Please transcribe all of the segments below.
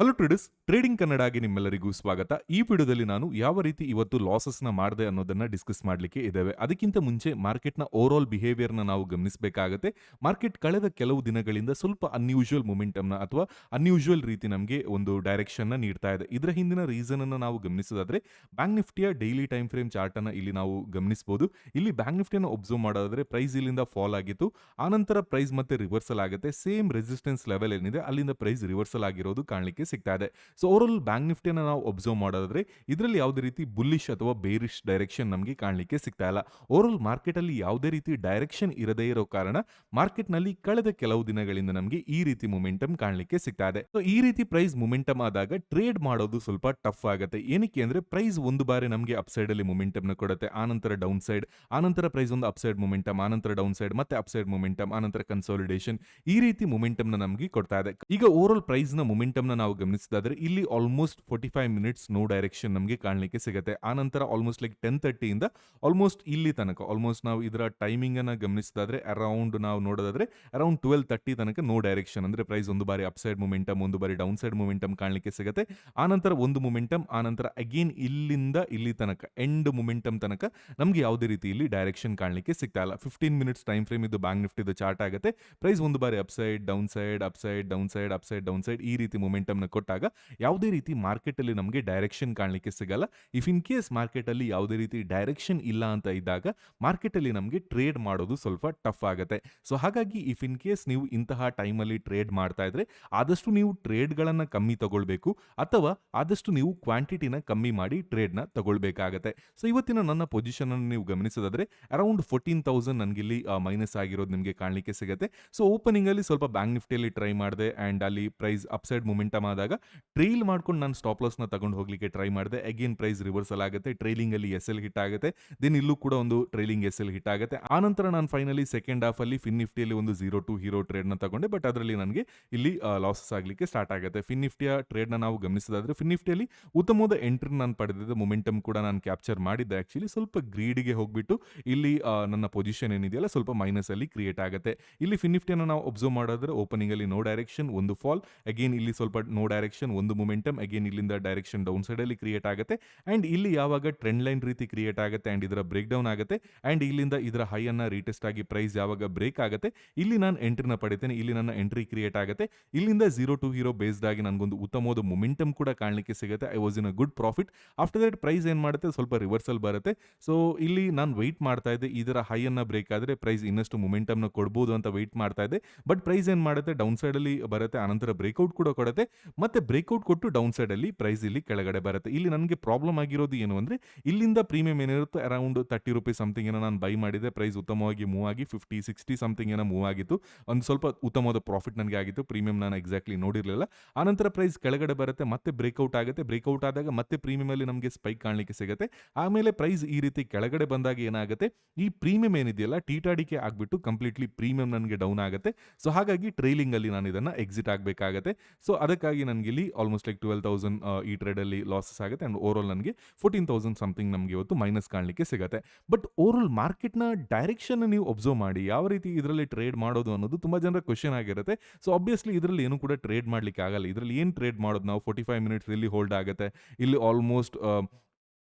Hello traders trading ಕನ್ನಡಗೆ ನಿಮ್ಮೆಲ್ಲರಿಗೂ ಸ್ವಾಗತ. ಈ ವಿಡಿಯೋದಲ್ಲಿ ನಾನು ಯಾವ ರೀತಿ ಇವತ್ತು ಲಾಸಸ್ನ ಮಾಡಿದೆ ಅನ್ನೋದನ್ನ ಡಿಸ್ಕಸ್ ಮಾಡಲಿಕ್ಕೆ ಇದ್ದೇವೆ. ಅದಕ್ಕಿಂತ ಮುಂಚೆ ಮಾರ್ಕೆಟ್ನ ಓವರ್ ಆಲ್ ಬಿಹೇವಿಯರ್ನ ನಾವು ಗಮನಿಸಬೇಕಾಗುತ್ತೆ. ಮಾರ್ಕೆಟ್ ಕಳೆದ ಕೆಲವು ದಿನಗಳಿಂದ ಸ್ವಲ್ಪ ಅನ್ಯೂಶುವಲ್ನ ಅಥವಾ ಅನ್ಯೂಶುವಲ್ ರೀತಿ ನಮಗೆ ಒಂದು ಡೈರೆಕ್ಷನ್ನ ನೀಡ್ತಾ ಇದೆ. ಇದರ ಹಿಂದಿನ ರೀಸನ್ ಅನ್ನು ನಾವು ಗಮನಿಸೋದಾದ್ರೆ ಬ್ಯಾಂಕ್ ನಿಫ್ಟಿಯ ಡೈಲಿ ಟೈಮ್ ಫ್ರೇಮ್ ಚಾರ್ಟ್ ಅನ್ನ ಇಲ್ಲಿ ನಾವು ಗಮನಿಸಬಹುದು ಇಲ್ಲಿ ಬ್ಯಾಂಕ್ ನಿಫ್ಟಿಯನ್ನು ಒಬ್ಸರ್ವ್ ಮಾಡೋದಾದ್ರೆ ಪ್ರೈಸ್ ಇಲ್ಲಿಂದ ಫಾಲ್ ಆಗಿತ್ತು. ಆನಂತರ ಪ್ರೈಸ್ ಮತ್ತೆ ರಿವರ್ಸಲ್ ಆಗುತ್ತೆ. ಸೇಮ್ ರೆಸಿಸ್ಟೆನ್ಸ್ ಲೆವೆಲ್ ಏನಿದೆ, ಅಲ್ಲಿಂದ ಪ್ರೈಸ್ ರಿವರ್ಸಲ್ ಆಗಿರೋದು ಕಾಣಲಿಕ್ಕೆ ಸಿಗ್ತಾ ಇದೆ ಸೊ ಓವರ್ ಬ್ಯಾಂಕ್ ನಿಫ್ಟಿಯನ್ನು ನಾವು ಒಬ್ಸರ್ವ್ ಮಾಡೋದಾದ್ರೆ, ಇದರಲ್ಲಿ ಯಾವುದೇ ರೀತಿ ಬುಲ್ಲಿಶ್ ಅಥವಾ ಬೇರಿಶ್ ಡೈರೆಕ್ಷನ್ ನಮಗೆ ಕಾಣಲಿಕ್ಕೆ ಸಿಗ್ತಾ ಇಲ್ಲ. ಓವರ್ ಮಾರ್ಕೆಟ್ ಅಲ್ಲಿ ಯಾವುದೇ ರೀತಿ ಡೈರೆಕ್ಷನ್ ಇರದೇ ಇರೋ ಕಾರಣ ಮಾರ್ಕೆಟ್ನಲ್ಲಿ ಕಳೆದ ಕೆಲವು ದಿನಗಳಿಂದ ನಮಗೆ ಈ ರೀತಿ ಮೊಮೆಂಟಮ್ ಕಾಣಲಿಕ್ಕೆ ಸಿಗ್ತಾ ಇದೆ ಸೊ ಈ ರೀತಿ ಪ್ರೈಸ್ ಮೊಮೆಂಟಮ್ ಆದಾಗ ಟ್ರೇಡ್ ಮಾಡೋದು ಸ್ವಲ್ಪ ಟಫ್ ಆಗುತ್ತೆ. ಏನಕ್ಕೆ ಅಂದ್ರೆ ಪ್ರೈಸ್ ಒಂದು ಬಾರಿ ನಮಗೆ ಅಪ್ಸೈಡ್ ಅಲ್ಲಿ ಮೊಮೆಂಟಮ್ ಕೊಡುತ್ತೆ. ಆನಂತರ ಡೌನ್ ಸೈಡ್ ಆನಂತರ ಪ್ರೈಸ್ ಒಂದು ಅಪ್ಸೈಡ್ ಮೊಮೆಂಟಮ್ ಆನಂತರ ಡೌನ್ ಸೈಡ್ ಮತ್ತೆ ಅಪ್ಸೈಡ್ ಮೊಮೆಂಟಮ್ ಆನಂತರ ಕನ್ಸಾಲಿಡೇಷನ್ ಈ ರೀತಿ ಮೊಮೆಂಟಮ್ನ ನಮಗೆ ಕೊಡ್ತಾ ಇದೆ ಈಗ ಓವರ್ ಆಲ್ ಪ್ರೈಸ್ನ ಮೊಮೆಂಟಮ್ನ ನಾವು ಗಮನಿಸಿದಾದ್ರೆ ಇಲ್ಲಿ almost forty five minutes no direction ನಮಗೆ ಕಾಣಲಿಕ್ಕೆ ಸಿಗುತ್ತೆ. ಆನಂತರ ಆಲ್ಮೋಸ್ಟ್ ಲೈಕ್ ಟೆನ್ ತರ್ಟಿಯಿಂದ ಆಲ್ಮೋಸ್ಟ್ ಇಲ್ಲಿ ತನಕ ಆಲ್ಮೋಸ್ಟ್ ನಾವು ಇದರ ಟೈಮಿಂಗ್ ಅನ್ನ ಗಮನಿಸಿದಾದ್ರೆ ಅರೌಂಡ್ ನಾವು ನೋಡೋದಾದ್ರೆ ಅರೌಂಡ್ ಟ್ವೆಲ್ ತರ್ಟಿ ತನಕ ನೋ ಡೈರೆಕ್ಷನ್ ಅಂದ್ರೆ ಪ್ರೈಸ್ ಒಂದು ಬಾರಿ ಅಪ್ ಸೈಡ್ ಮೊಮೆಂಟಮ್ ಒಂದು ಬಾರಿ ಡೌನ್ ಸೈಡ್ ಮೊಮೆಂಟಮ್ ಕಾಣಲಿಕ್ಕೆ ಸಿಗುತ್ತೆ. ಆನಂತರ ಒಂದು ಮೊಮೆಂಟಮ್ ಆನಂತರ ಅಗೇನ್ ಇಲ್ಲಿಂದ ಇಲ್ಲಿ ತನಕ ಎಂಡ್ ಮೊಮೆಂಟಮ್ ತನಕ ನಮಗೆ ಯಾವುದೇ ರೀತಿ ಇಲ್ಲಿ ಡೈರೆಕ್ಷನ್ ಕಾಣಲಿಕ್ಕೆ ಸಿಗ್ತಾ ಇಲ್ಲ. ಫಿಫ್ಟೀನ್ ಮಿನಿಟ್ಸ್ ಟೈಮ್ ಫ್ರೇಮ್ ಇದು ಬ್ಯಾಂಕ್ ನಿಫ್ಟಿದು ಚಾರ್ಟ್ ಆಗುತ್ತೆ. ಪ್ರೈಸ್ ಒಂದು ಬಾರಿ upside downside upside downside upside downside ಈ ರೀತಿ ಮೊಮೆಂಟಮ್ ನ ಕೊಟ್ಟಾಗ ಯಾವುದೇ ರೀತಿ ಮಾರ್ಕೆಟ್ ಅಲ್ಲಿ ನಮಗೆ ಡೈರೆಕ್ಷನ್ ಕಾಣಲಿಕ್ಕೆ ಸಿಗಲ್ಲ. ಇಫ್ ಇನ್ ಕೇಸ್ ಮಾರ್ಕೆಟ್ ಅಲ್ಲಿ ಯಾವುದೇ ರೀತಿ ಡೈರೆಕ್ಷನ್ ಇಲ್ಲ ಅಂತ ಇದ್ದಾಗ ಮಾರ್ಕೆಟ್ ಅಲ್ಲಿ ನಮಗೆ ಟ್ರೇಡ್ ಮಾಡೋದು ಸ್ವಲ್ಪ ಟಫ್ ಆಗುತ್ತೆ. ಸೊ ಹಾಗಾಗಿ ಇಫ್ ಇನ್ ಕೇಸ್ ನೀವು ಇಂತಹ ಟೈಮಲ್ಲಿ ಟ್ರೇಡ್ ಮಾಡ್ತಾ ಇದ್ರೆ ಆದಷ್ಟು ನೀವು ಟ್ರೇಡ್ಗಳನ್ನು ಕಮ್ಮಿ ತಗೊಳ್ಬೇಕು ಅಥವಾ ಆದಷ್ಟು ನೀವು ಕ್ವಾಂಟಿಟಿನ ಕಮ್ಮಿ ಮಾಡಿ ಟ್ರೇಡ್ನ ತಗೊಳ್ಬೇಕಾಗತ್ತೆ. ಸೊ ಇವತ್ತಿನ ನನ್ನ ಪೊಸಿಷನ್ ಅನ್ನು ನೀವು ಗಮನಿಸೋದಾದ್ರೆ ಅರೌಂಡ್ ಫೋರ್ಟೀನ್ ತೌಸಂಡ್ ನನಗೆ ಇಲ್ಲಿ ಮೈನಸ್ ಆಗಿರೋದು ನಿಮಗೆ ಕಾಣಲಿಕ್ಕೆ ಸಿಗುತ್ತೆ. ಸೊ ಓಪನಿಂಗ್ ಅಲ್ಲಿ ಸ್ವಲ್ಪ ಬ್ಯಾಂಕ್ ನಿಫ್ಟಿಯಲ್ಲಿ ಟ್ರೈ ಮಾಡಿದೆ ಅಂಡ್ ಅಲ್ಲಿ ಪ್ರೈಸ್ ಅಪ್ಸೈಡ್ ಮೊಮೆಂಟಮ್ ಆದಾಗ ಟ್ರೈಲ್ ಮಾಡ್ಕೊಂಡು ನಾನು ಸ್ಟಾಪ್ ಲಾಸ್ನ ತಗೊಂಡು ಹೋಗ್ಲಿಕ್ಕೆ ಟ್ರೈ ಮಾಡಿದೆ. ಅಗೇನ್ ಪ್ರೈಸ್ ರಿವರ್ಸಲ್ ಆಗುತ್ತೆ ಟ್ರೈಲಿಂಗ್ ಅಲ್ಲಿ ಎಸ್ ಎಲ್ ಹಿಟ್ ಆಗುತ್ತೆ ದೆನ್ ಇಲ್ಲೂ ಕೂಡ ಒಂದು ಟ್ರೈಲಿಂಗ್ ಎಸ್ ಎಲ್ ಹಿಟ್ ಆಗುತ್ತೆ. ಆ ನಂತರ ನಾನು ಫೈನಲಿ ಸೆಕೆಂಡ್ ಹಾಫ್ ಅಲ್ಲಿ ಫಿನ್ ನಿಫ್ಟಿಯಲ್ಲಿ ಒಂದು ಜೀರೋ ಟು ಹೀರೋ ಟ್ರೇಡ್ನ ತಗೊಂಡೆ ಬಟ್ ಅದರಲ್ಲಿ ನನಗೆ ಇಲ್ಲಿ ಲಾಸಸ್ ಆಗಲಿಕ್ಕೆ ಸ್ಟಾರ್ಟ್ ಆಗುತ್ತೆ. ಫಿನ್ ನಿಫ್ಟಿಯ ಟ್ರೇಡ್ನ ನಾವು ಗಮನಿಸೋದಾದ್ರೆ ಫಿನ್ ನಿಫ್ಟಿಯಲ್ಲಿ ಉತ್ತಮವಾದ ಎಂಟ್ರಿ ನಾನು ಪಡೆದಿದ್ದೆ ಮೊಮೆಂಟಮ್ ಕೂಡ ನಾನು ಕ್ಯಾಪ್ಚರ್ ಮಾಡಿದ್ದೆ. ಆಕ್ಚುಲಿ ಸ್ವಲ್ಪ ಗ್ರೀಡಿಗೆ ಹೋಗ್ಬಿಟ್ಟು ಇಲ್ಲಿ ನನ್ನ ಪೊಸಿಷನ್ ಏನಿದೆಯಲ್ಲ, ಸ್ವಲ್ಪ ಮೈನಸ್ ಅಲ್ಲಿ ಕ್ರಿಯೇಟ್ ಆಗುತ್ತೆ. ಇಲ್ಲಿ ಫಿನ್ ನಿಫ್ಟಿಯನ್ನು ನಾವು ಒಬ್ಸರ್ವ್ ಮಾಡಿದ್ರೆ ಓಪನಿಂಗ್ ಅಲ್ಲಿ ನೋ ಡೈರೆಕ್ಷನ್ ಒಂದು ಫಾಲ್ ಅಗೇನ್ ಇಲ್ಲಿ ಸ್ವಲ್ಪ ನೋ ಡೈರೆಕ್ಷನ್ ಒಂದು ಮೊಮೆಂಟಮ್ ಅಗೇನ್ ಇಲ್ಲಿಂದ ಡೈರೆಕ್ಷನ್ ಡೌನ್ ಅಲ್ಲಿ ಕ್ರಿಯೇಟ್ ಆಗುತ್ತೆ. ಅಂಡ್ ಇಲ್ಲಿ ಯಾವಾಗ ಟ್ರೆಂಡ್ ಲೈನ್ ರೀತಿ ಕ್ರಿಯೇಟ್ ಆಗುತ್ತೆ ಅಂಡ್ ಇದರ ಬ್ರೇಕ್ ಡೌನ್ ಆಗುತ್ತೆ. ಅಂಡ್ ಇಲ್ಲಿಂದ ಇದರ ಹೈ ಅನ್ನ ರೀಟೆಸ್ಟ್ ಆಗಿ ಪ್ರೈಸ್ ಯಾವಾಗ ಬ್ರೇಕ್ ಆಗುತ್ತೆ, ಇಲ್ಲಿ ನಾನು ಎಂಟ್ರಿನ ಪಡಿತೇನೆ, ಇಲ್ಲಿ ನನ್ನ ಎಂಟ್ರಿ ಕ್ರಿಯೇಟ್ ಆಗುತ್ತೆ. ಇಲ್ಲಿಂದ ಜೀರೋ ಟು ಹೀರೋ ಬೇಸ್ಡ್ ಆಗಿ ನನಗೊಂದು ಉತ್ತಮವಾದ ಮೊಮೆಂಟಮ್ ಕೂಡ ಕಾಣಲಿಕ್ಕೆ ಸಿಗುತ್ತೆ. I was in a good profit after that price ಏನು ಮಾಡುತ್ತೆ? ಸ್ವಲ್ಪ ರಿವರ್ಸಲ್ ಬರುತ್ತೆ. ಸೊ ಇಲ್ಲಿ ನಾನು ವೆಯ್ಟ್ ಮಾಡ್ತಾ ಇದ್ದೆ. ಇದರ ಹೈ ಅನ್ನ ಬ್ರೇಕ್ ಆದರೆ ಪ್ರೈಸ್ ಇನ್ನಷ್ಟು ಮೊಮೆಂಟಮ್ನ ಕೊಡ್ಬೋದು ಅಂತ ವೆಯ್ಟ್ ಮಾಡ್ತಾ ಇದ್ದೆ. ಬಟ್ ಪ್ರೈಸ್ ಏನು ಮಾಡುತ್ತೆ? ಡೌನ್ ಸೈಡಲ್ಲಿ ಬರುತ್ತೆ. ಆನಂತರ ಬ್ರೇಕ್ಔಟ್ ಕೂಡ ಕೊಡುತ್ತೆ. ಮತ್ತೆ ಬ್ರೇಕ್ಔಟ್ ಕೊಟ್ಟು ಡೌನ್ ಸೈಡ್ ಅಲ್ಲಿ ಪ್ರೈಸ್ ಇಲ್ಲಿ ಕೆಳಗಡೆ ಬರುತ್ತೆ. ಇಲ್ಲಿ ನನಗೆ ಪ್ರಾಬ್ಲಮ್ ಆಗಿರೋದು ಏನು ಅಂದ್ರೆ, ಇಲ್ಲಿಂದ ಪ್ರೀಮಿಯಂ ಏನಿರುತ್ತೆ ಅರೌಂಡ್ ತರ್ಟಿ ರುಪೀಸ್ ಸಮಥಿಂಗ್ ಏನೋ ನಾನು ಬೈ ಮಾಡಿದೆ ಪ್ರೈಸ್ ಉತ್ತಮವಾಗಿ ಮೂವ್ ಆಗಿ ಫಿಫ್ಟಿ ಸಿಕ್ಸ್ಟಿ ಸಮಥಿಂಗ್ ಏನೋ ಮೂವ್ ಆಗಿತ್ತು. ಒಂದು ಸ್ವಲ್ಪ ಉತ್ತಮವಾದ ಪ್ರಾಫಿಟ್ ನನಗೆ ಆಗಿತ್ತು ಪ್ರೀಮಿಯಂ ನಾನು ಎಕ್ಸಾಕ್ಟ್ಲಿ ನೋಡಿರಲಿಲ್ಲ. ಆನಂತರ ಪ್ರೈಸ್ ಕೆಳಗಡೆ ಬರುತ್ತೆ, ಮತ್ತೆ ಬ್ರೇಕ್ಔಟ್ ಆಗುತ್ತೆ. ಬ್ರೇಕ್ಔಟ್ ಆದಾಗ ಮತ್ತೆ ಪ್ರೀಮಿಯಂ ಅಲ್ಲಿ ನಮಗೆ ಸ್ಪೈಕ್ ಕಾಣಲಿಕ್ಕೆ ಸಿಗುತ್ತೆ. ಆಮೇಲೆ ಪ್ರೈಸ್ ಈ ರೀತಿ ಕೆಳಗಡೆ ಬಂದಾಗ ಏನಾಗುತ್ತೆ, ಈ ಪ್ರೀಮಿಯಂ ಏನಿದೆಯಲ್ಲ ಟೀಟಾಡಿಕೆ ಆಗಿಬಿಟ್ಟು ಕಂಪ್ಲೀಟ್ಲಿ ಪ್ರೀಮಿಯಂ ನನಗೆ ಡೌನ್ ಆಗುತ್ತೆ. ಸೊ ಹಾಗಾಗಿ ಟ್ರೈಲಿಂಗ್ ಅಲ್ಲಿ ನಾನು ಇದನ್ನ ಎಕ್ಸಿಟ್ ಆಗಬೇಕಾಗುತ್ತೆ. ಸೊ ಅದಕ್ಕಾಗಿ ನನಗೆ ಇಲ್ಲಿ ಆಲ್ಮೋಸ್ಟ್ ಲೈಕ್ ಟ್ವೆಲ್ ತೌಸಂಡ್ ಈ ಟ್ರೇಡಲ್ಲಿ ಲಾಸಸ್ ಆಗುತ್ತೆ ಆ್ಯಂಡ್ ಓವರ್ ನನಗೆ ಫೋರ್ಟೀನ್ ತೌಸಂಡ್ ಸಮಥಿಂಗ್ ನಮಗೆ ಇವತ್ತು ಮೈನಸ್ ಕಾಣಲಿಕ್ಕೆ ಸಿಗುತ್ತೆ. ಬಟ್ ಓವರ್ ಆಲ್ ಮಾರ್ಕೆಟ್ನ ಡೈರೆಕ್ಷನ್ ನೀವು ಒಬ್ಸರ್ವ್ ಮಾಡಿ, ಯಾವ ರೀತಿ ಇದರಲ್ಲಿ ಟ್ರೇಡ್ ಮಾಡೋದು ಅನ್ನೋದು ತುಂಬ ಜನರ ಕ್ವಶನ್ ಆಗಿರುತ್ತೆ. ಸೊ ಆಬ್ವಿಯಸ್ಲಿ ಇದರಲ್ಲಿ ಏನು ಕೂಡ ಟ್ರೇಡ್ ಮಾಡಲಿಕ್ಕೆ ಆಗಲ್ಲ. ಇದರಲ್ಲಿ ಏನು ಟ್ರೇಡ್ ಮಾಡೋದು? ನಾವು ಫೋರ್ಟಿ ಫೈವ್ ಮಿನಿಟ್ಸ್ ಇಲ್ಲಿ ಹೋಲ್ಡ್ ಆಗುತ್ತೆ. ಇಲ್ಲಿ almost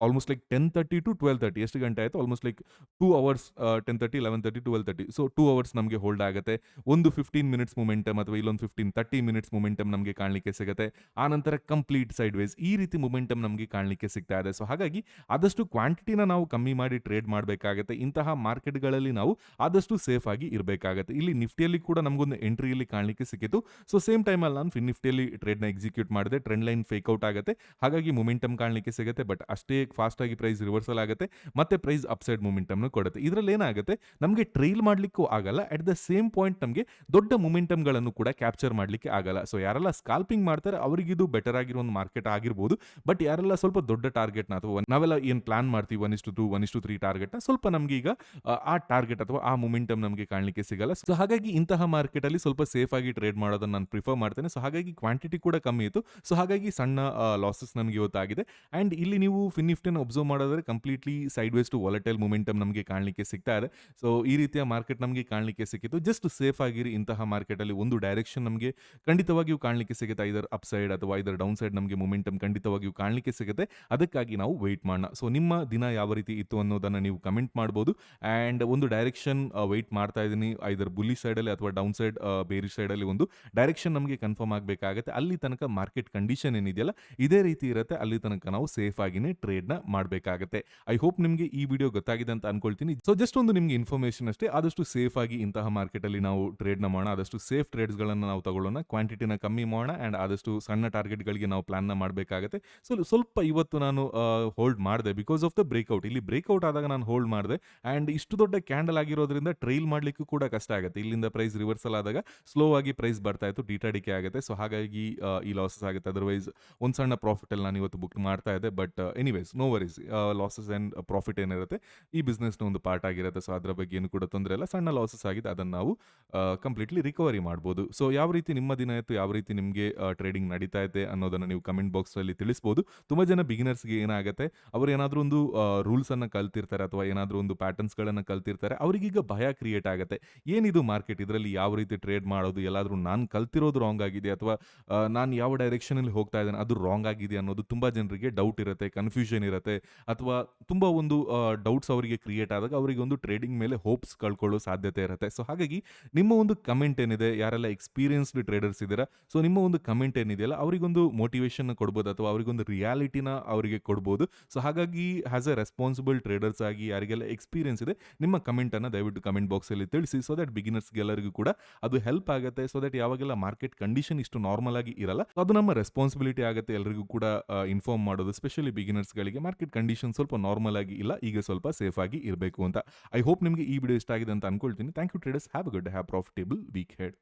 almost like ten thirty to twelve thirty ಎಷ್ಟು ಗಂಟೆ ಆಯಿತು? Almost like two hours ten thirty eleven thirty twelve thirty so two hours ನಮಗೆ ಹೋಲ್ಡ್ ಆಗುತ್ತೆ. ಒಂದು ಫಿಫ್ಟೀನ್ ಮಿನಿಟ್ಸ್ ಮೊಮೆಂಟಮ್ ಅಥವಾ ಇಲ್ಲೊಂದು ಫಿಫ್ಟೀನ್ ತರ್ಟಿ ಮಿನಿಟ್ಸ್ ಮೊಮೆಂಟಮ್ ನಮಗೆ ಕಾಣಲಿಕ್ಕೆ ಸಿಗುತ್ತೆ. ಆನಂತರ ಕಂಪ್ಲೀಟ್ ಸೈಡ್ ವೇಸ್ ಈ ರೀತಿ ಮೊಮೆಂಟಮ್ ನಮಗೆ ಕಾಣಲಿಕ್ಕೆ ಸಿಗ್ತಾ ಇದೆ. ಸೊ ಹಾಗಾಗಿ ಆದಷ್ಟು ಕ್ವಾಂಟಿಟಿನ ನಾವು ಕಮ್ಮಿ ಮಾಡಿ ಟ್ರೇಡ್ ಮಾಡಬೇಕಾಗುತ್ತೆ. ಇಂತಹ ಮಾರ್ಕೆಟ್ಗಳಲ್ಲಿ ನಾವು ಆದಷ್ಟು ಸೇಫ್ ಆಗಿ ಇರಬೇಕಾಗುತ್ತೆ. ಇಲ್ಲಿ ನಿಫ್ಟಿಯಲ್ಲಿ ಕೂಡ ನಮಗೊಂದು ಎಂಟ್ರಿಯಲ್ಲಿ ಕಾಣಲಿಕ್ಕೆ ಸಿಕ್ಕಿತು. ಸೊ ಸೇಮ್ ಟೈಮಲ್ಲಿ ನಾನು ಫಿನ್ ನಿಫ್ಟಿಯಲ್ಲಿ ಟ್ರೇಡ್ನ ಎಕ್ಸಿಕ್ಯೂಟ್ ಮಾಡಿದೆ. ಟ್ರೆಂಡ್ ಲೈನ್ ಫೇಕ್ ಔಟ್ ಆಗುತ್ತೆ. ಹಾಗಾಗಿ ಮೊಮೆಂಟಮ್ ಕಾಣಲಿಕ್ಕೆ ಸಿಗುತ್ತೆ. ಬಟ್ ಅಷ್ಟೇ ಫಾಸ್ಟ್ ಆಗಿ ಪ್ರೈಸ್ ರಿವರ್ಸಲ್ ಆಗುತ್ತೆ ಮತ್ತೆ ಪ್ರೈಸ್ ಅಪ್ಸೈಡ್ನ ಕೊಡುತ್ತೆ. ಇದರಲ್ಲಿ ಏನಾಗುತ್ತೆ ನಮಗೆ ಟ್ರೈಲ್ ಮಾಡಲಿಕ್ಕೂ ಆಗಲ್ಲ ಅಟ್ ದ ಸೇಮ್ ಪಾಯಿಂಟ್ ನಮಗೆ ದೊಡ್ಡ ಮೂಮೆಂಟಮ್ಗಳನ್ನು ಕೂಡ ಕ್ಯಾಪ್ಚರ್ ಮಾಡಲಿಕ್ಕೆ ಆಗಲ್ಲ. ಸೊ ಯಾರೆಲ್ಲ ಸ್ಕಾಲ್ಪಿಂಗ್ ಮಾಡ್ತಾರೆ ಅವರಿಗಿದು ಬೆಟರ್ ಆಗಿರೋ ಒಂದು ಮಾರ್ಕೆಟ್ ಆಗಿರ್ಬೋದು ಬಟ್ ಯಾರೆಲ್ಲ ಸ್ವಲ್ಪ ದೊಡ್ಡ ಟಾರ್ಗೆಟ್ನ ಅಥವಾ ನಾವೆಲ್ಲ ಏನು ಪ್ಲಾನ್ ಮಾಡ್ತೀವಿ ಒನ್ ಇಷ್ಟು ಟು ಒನ್ ಇಷ್ಟು ತ್ರೀ ಟಾರ್ಗೆಟ್ನ ಸ್ವಲ್ಪ ನಮಗೆ ಈಗ ಆ, ಟಾರ್ಗೆಟ್ ಅಥವಾ ಆ ಮೂಮೆಂಟಮ್ ನಮಗೆ ಕಾಣಲಿಕ್ಕೆ ಸಿಗಲ್ಲ. ಸೊ ಹಾಗಾಗಿ ಇಂತಹ ಮಾರ್ಕೆಟಲ್ಲಿ ಸ್ವಲ್ಪ ಸೇಫ್ ಆಗಿ ಟ್ರೇಡ್ ಮಾಡೋದನ್ನ ನಾನು ಪ್ರಿಫರ್ ಮಾಡ್ತೇನೆ. ಸೊ ಹಾಗಾಗಿ ಕ್ವಾಂಟಿಟಿ ಕೂಡ ಕಮ್ಮಿ ಇತ್ತು. ಸೊ ಹಾಗಾಗಿ ಸಣ್ಣ ಲಾಸಸ್ ನಮಗೆ ಇವತ್ತಾಗಿದೆ. ಆ್ಯಂಡ್ ಇಲ್ಲಿ ನೀವು ಫಿನ್ ನಿಫ್ಟಿನ ಒಬ್ಸರ್ವ್ ಮಾಡಿದ್ರೆ completely sideways to volatile momentum ನಮಗೆ ಕಾಣಲಿಕ್ಕೆ ಸಿಗ್ತಾ ಇದೆ. ಸೊ ಈ ರೀತಿಯ ಮಾರ್ಕೆಟ್ ನಮಗೆ ಕಾಣಲಿಕ್ಕೆ ಸಿಕ್ಕಿತ್ತು. ಜಸ್ಟ್ ಸೇಫ್ ಆಗಿರಿ ಇಂತಹ ಮಾರ್ಕೆಟಲ್ಲಿ ಒಂದು ಡೈರೆಕ್ಷನ್ ನಮಗೆ ಖಂಡಿತವಾಗಿಯೂ ಕಾಣಲಿಕ್ಕೆ ಸಿಗುತ್ತೆ. ಐದರ್ ಅಪ್ ಸೈಡ್ ಅಥವಾ ಇದರ ಡೌನ್ ಸೈಡ್ ನಮಗೆ ಮೂಮೆಂಟಮ್ ಖಂಡಿತವಾಗಿಯೂ ಕಾಣಲಿಕ್ಕೆ ಸಿಗುತ್ತೆ. ಅದಕ್ಕಾಗಿ ನಾವು ವೆಯ್ಟ್ ಮಾಡೋಣ. ಸೊ ನಿಮ್ಮ ದಿನ ಯಾವ ರೀತಿ ಇತ್ತು ಅನ್ನೋದನ್ನು ನೀವು ಕಮೆಂಟ್ ಮಾಡ್ಬೋದು. ಆ್ಯಂಡ್ ಒಂದು ಡೈರೆಕ್ಷನ್ ವೆಯ್ಟ್ ಮಾಡ್ತಾ ಇದ್ದೀನಿ. ಐದರ್ ಬುಲಿ ಸೈಡಲ್ಲಿ ಅಥವಾ ಡೌನ್ ಸೈಡ್ ಬೇರೆ ಸೈಡಲ್ಲಿ ಒಂದು ಡೈರೆಕ್ಷನ್ ನಮಗೆ ಕನ್ಫರ್ಮ್ ಆಗಬೇಕಾಗುತ್ತೆ. ಅಲ್ಲಿ ತನಕ ಮಾರ್ಕೆಟ್ ಕಂಡೀಷನ್ ಏನಿದೆಯಲ್ಲ, ಇದೇ ರೀತಿ ಇರುತ್ತೆ. ಅಲ್ಲಿ ತನಕ ನಾವು ಸೇಫ್ ಆಗಿನೇ ಟ್ರೇಡ್ನ ಮಾಡಬೇಕಾಗುತ್ತೆ. ಐ ಹೋಪ್ ನಿಮಗೆ ಈ ವಿಡಿಯೋ ಗೊತ್ತಾಗಿದೆ ಅಂತ ಅನ್ಕೊಳ್ತೀನಿ. ಸೊ ಜಸ್ಟ್ ಒಂದು ನಿಮಗೆ ಇನ್ಫಾರ್ಮೇಶನ್ ಅಷ್ಟೇ. ಆದಷ್ಟು ಸೇಫ್ ಆಗಿ ಇಂತಹ ಮಾರ್ಕೆಟಲ್ಲಿ ನಾವು ಟ್ರೇಡ್ನ ಮಾಡೋಣ. ಆದಷ್ಟು ಸೇಫ್ ಟ್ರೇಡ್ಸ್ಗಳನ್ನು ನಾವು ತಗೊಳ್ಳೋಣ. ಕ್ವಾಂಟಿಟಿನ ಕಮ್ಮಿ ಮಾಡೋಣ ಆ್ಯಂಡ್ ಆದಷ್ಟು ಸಣ್ಣ ಟಾರ್ಗೆಟ್ಗಳಿಗೆ ನಾವು ಪ್ಲಾನ್ನ ಮಾಡಬೇಕಾಗುತ್ತೆ. ಸೊ ಸ್ವಲ್ಪ ಇವತ್ತು ನಾನು ಹೋಲ್ಡ್ ಮಾಡಿದೆ ಬಿಕಾಸ್ ಆಫ್ ದ ಬ್ರೇಕ್ಔಟ್ ಇಲ್ಲಿ ಬ್ರೇಕ್ಔಟ್ ಆದಾಗ ನಾನು ಹೋಲ್ಡ್ ಮಾಡಿದೆ. ಆ್ಯಂಡ್ ಇಷ್ಟು ದೊಡ್ಡ ಕ್ಯಾಂಡಲ್ ಆಗಿರೋದ್ರಿಂದ ಟ್ರೈಲ್ ಮಾಡಲಿಕ್ಕೂ ಕೂಡ ಕಷ್ಟ ಆಗುತ್ತೆ. ಇಲ್ಲಿಂದ ಪ್ರೈಸ್ ರಿವರ್ಸಲ್ ಆದಾಗ ಸ್ಲೋ ಆಗಿ ಪ್ರೈಸ್ ಬರ್ತಾ ಇತ್ತು. ಡಿಟಾಡಿಕೆ ಆಗುತ್ತೆ. ಸೊ ಹಾಗಾಗಿ ಈ ಲಾಸಸ್ ಆಗುತ್ತೆ. ಅದರ್ವೈಸ್ ಒಂದು ಸಣ್ಣ ಪ್ರಾಫಿಟಲ್ಲಿ ನಾನು ಇವತ್ತು ಬುಕ್ ಮಾಡ್ತಾ ಇದ್ದೆ. But anyways no worries. Losses and profit ಏನಿರುತ್ತೆ, ಈ ಬಿಸ್ನೆಸ್ನ ಒಂದು ಪಾರ್ಟ್ ಆಗಿರುತ್ತೆ. ಸೊ ಅದರ ಬಗ್ಗೆ ಏನು ಕೂಡ ತೊಂದರೆ ಇಲ್ಲ. ಸಣ್ಣ ಲಾಸಸ್ ಆಗಿದೆ ಅದನ್ನು ನಾವು ಕಂಪ್ಲೀಟ್ಲಿ ರಿಕವರಿ ಮಾಡ್ಬೋದು. ಸೊ ಯಾವ ರೀತಿ ನಿಮ್ಮ ದಿನ ಇತ್ತು ಯಾವ ರೀತಿ ನಿಮಗೆ ಟ್ರೇಡಿಂಗ್ ನಡೀತಾ ಇದೆ ಅನ್ನೋದನ್ನು ನೀವು ಕಮೆಂಟ್ ಬಾಕ್ಸಲ್ಲಿ ತಿಳಿಸ್ಬೋದು. ತುಂಬ ಜನ ಬಿಗಿನರ್ಸ್ಗೆ ಏನಾಗುತ್ತೆ, ಅವ್ರು ಏನಾದರೂ ಒಂದು ರೂಲ್ಸನ್ನು ಕಲ್ತಿರ್ತಾರೆ ಅಥವಾ ಏನಾದರೂ ಒಂದು ಪ್ಯಾಟರ್ನ್ಸ್ಗಳನ್ನು ಕಲ್ತಿರ್ತಾರೆ, ಅವರಿಗೀಗ ಭಯ ಕ್ರಿಯೇಟ್ ಆಗುತ್ತೆ. ಏನಿದು ಮಾರ್ಕೆಟ್ ಇದರಲ್ಲಿ ಯಾವ ರೀತಿ ಟ್ರೇಡ್ ಮಾಡೋದು? ಎಲ್ಲಾದರೂ ನಾನು ಕಲ್ತಿರೋದು ರಾಂಗ್ ಆಗಿದೆ ಅಥವಾ ನಾನು ಯಾವ ಡೈರೆಕ್ಷನಲ್ಲಿ ಹೋಗ್ತಾ ಇದ್ದೇನೆ, ಅದು ರಾಂಗ್ ಆಗಿದೆ ಅನ್ನೋದು ತುಂಬ ಜನರಿಗೆ ಡೌಟ್ ಇರುತ್ತೆ ಕನ್ಫ್ಯೂಷನ್ ಇರುತ್ತೆ. ಅಥವಾ ತುಂಬ ಒಂದು ಡೌಟ್ಸ್ ಅವರಿಗೆ ಕ್ರಿಯೇಟ್ ಆದಾಗ ಅವರಿಗೆ ಒಂದು ಟ್ರೇಡಿಂಗ್ ಮೇಲೆ ಹೋಪ್ಸ್ ಕಳ್ಕೊಳ್ಳೋ ಸಾಧ್ಯತೆ ಇರುತ್ತೆ. ಸೊ ಹಾಗಾಗಿ ನಿಮ್ಮ ಒಂದು ಕಮೆಂಟ್ ಏನಿದೆ, ಯಾರೆಲ್ಲ ಎಕ್ಸ್ಪೀರಿಯನ್ಸ್ಡ್ ಟ್ರೇಡರ್ಸ್ ಇದ್ದೀರಾ ಸೊ ನಿಮ್ಮ ಒಂದು ಕಮೆಂಟ್ ಏನಿದೆಯಲ್ಲ, ಅವರಿಗೊಂದು ಮೋಟಿವೇಶನ್ ಕೊಡ್ಬೋದು ಅಥವಾ ಅವರಿಗೊಂದು ರಿಯಾಲಿಟಿನ ಅವರಿಗೆ ಕೊಡ್ಬೋದು. ಸೊ ಹಾಗಾಗಿ ಆಸ್ ಎ ರೆಸ್ಪಾನ್ಸಿಬಲ್ ಟ್ರೇಡರ್ಸ್ ಆಗಿ ಯಾರಿಗೆಲ್ಲ ಎಕ್ಸ್ಪೀರಿಯನ್ಸ್ ಇದೆ, ನಿಮ್ಮ ಕಮೆಂಟನ್ನು ದಯವಿಟ್ಟು ಕಮೆಂಟ್ ಬಾಕ್ಸಲ್ಲಿ ತಿಳಿಸಿ ಸೊ ದಟ್ ಬಿಗಿನರ್ಸ್ಗೆಲ್ಲರಿಗೂ ಕೂಡ ಅದು ಹೆಲ್ಪ್ ಆಗುತ್ತೆ ಸೊ ದಟ್ ಯಾವಾಗೆಲ್ಲ ಮಾರ್ಕೆಟ್ ಕಂಡೀಷನ್ ಇಷ್ಟು ನಾರ್ಮಲ್ ಆಗಿ ಇರಲ್ಲ, ಅದು ನಮ್ಮ ರೆಸ್ಪಾನ್ಸಿಬಿಲಿಟಿ ಆಗುತ್ತೆ ಎಲ್ಲರಿಗೂ ಕೂಡ ಇನ್ಫಾರ್ಮ್ ಮಾಡೋದು ಸ್ಪೆಷಲಿ ಬಿಗಿನರ್ಸ್ಗಳಿಗೆ ಮಾರ್ಕೆಟ್ ಕಂಡೀಷನ್ ಸ್ವಲ್ಪ ನಾರ್ಮಲ್ ಆಗಿ ಇಲ್ಲ, ಈಗ ಸ್ವಲ್ಪ ಸೇಫ್ ಆಗಿ ಇರಬೇಕು ಅಂತ. ಐ ಹೋಪ್ ನಿಮಗೆ ಈ ವಿಡಿಯೋ ಇಷ್ಟ ಆಗಿದೆ ಅಂತ ಅನ್ಕೊಳ್ತೀನಿ. Thank you traders have a good have profitable week ahead